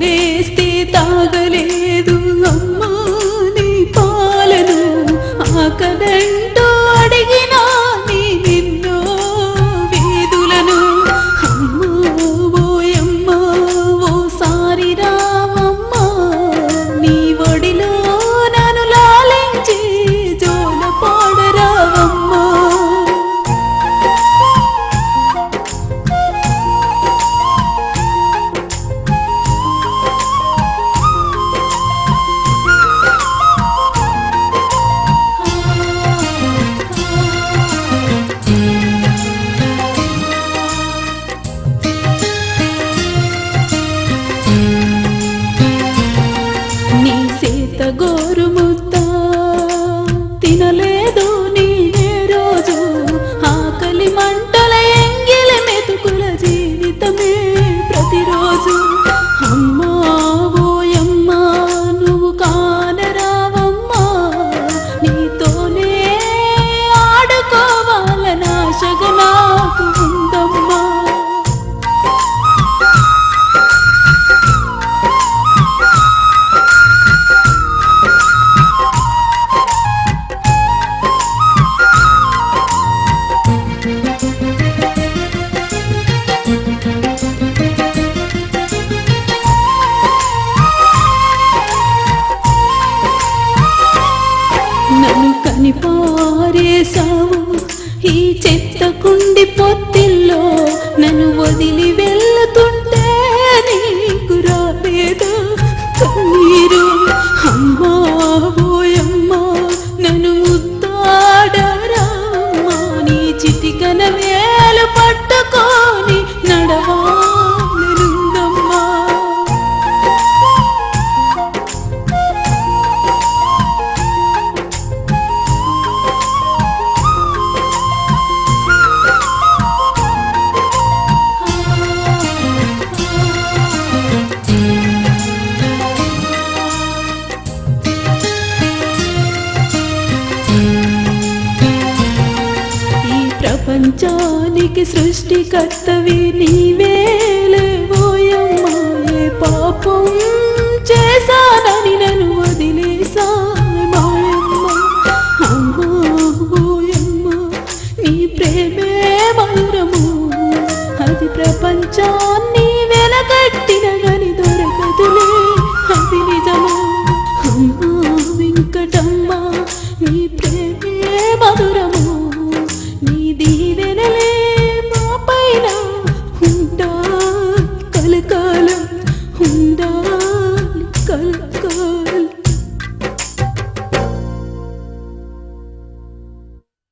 వేస్తే తాగలేదు అమ్మా నీ పాలను ఆకలి కనిపారేశావు ఈ చెత్త కుండిపోతే ప్రపంచానికి సృష్టికర్తవి నీవేలేవోయమ్మా ఏ పాపం చేశానని నన్ను వదిలేసా నీ ప్రేమే మధురము అది ప్రపంచాన్ని